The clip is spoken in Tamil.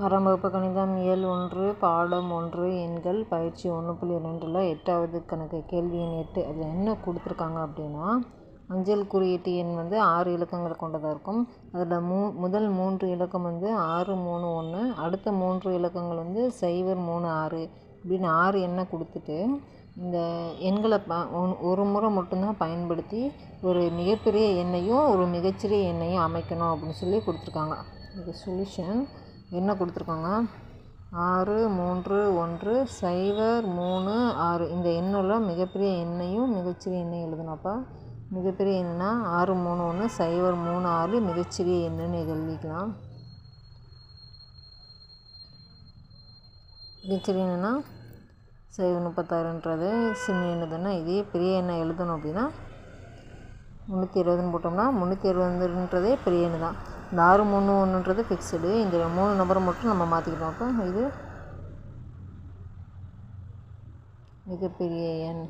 ஆறாம் வகுப்பு கணிதம் இயல் ஒன்று பாடம் ஒன்று எண்கள் பயிற்சி ஒன்று புள்ளி ரெண்டில் எட்டாவது கணக்கு கேள்வி எண் எட்டு. அதில் என்ன கொடுத்துருக்காங்க அப்படின்னா அஞ்சல் குறியீட்டு எண் வந்து ஆறு இலக்கங்கள் கொண்டதாக இருக்கும். அதில் மூ முதல் மூன்று இலக்கம் வந்து ஆறு மூணு ஒன்று. அடுத்த மூன்று இலக்கங்கள் வந்து சைபர் மூணு ஆறு இப்படின்னு ஆறு எண்ணை கொடுத்துட்டு இந்த எண்களை ப ஒன் ஒரு முறை மட்டும்தான் பயன்படுத்தி ஒரு மிகப்பெரிய எண்ணையும் ஒரு மிகச்சிறிய எண்ணையும் அமைக்கணும் அப்படின்னு சொல்லி கொடுத்துருக்காங்க. இது சொல்யூஷன். என்ன கொடுத்துருக்காங்க? ஆறு மூன்று ஒன்று சைபர் மூணு ஆறு. இந்த எண்ணுள்ள மிகப்பெரிய எண்ணையும் மிகச்சிறிய எண்ணையும் எழுதணும்ப்பா மிகப்பெரிய எண்ணுனா ஆறு மூணு ஒன்று சைபர் மூணு ஆறு மிகச்சிறிய எண்ணுன்னு இது எழுதிக்கலாம். மிகச்சிறிய எண்ணுனா சைபர் முப்பத்தாறுன்றது. சின்ன எண்ணு தானே இதே பெரிய எண்ணை எழுதணும் அப்படின்னா முந்நூற்றி இருபதுன்னு போட்டோம்னா முந்நூற்றி இருபதுன்றதே பெரிய எண்ணு தான் இந்த ஆறு மூணு ஒன்றுன்றது ஃபிக்ஸடு இந்த மூணு நம்பரை மட்டும் நம்ம மாற்றிக்கிட்டோம் அப்போ இது மிகப்பெரிய எண்.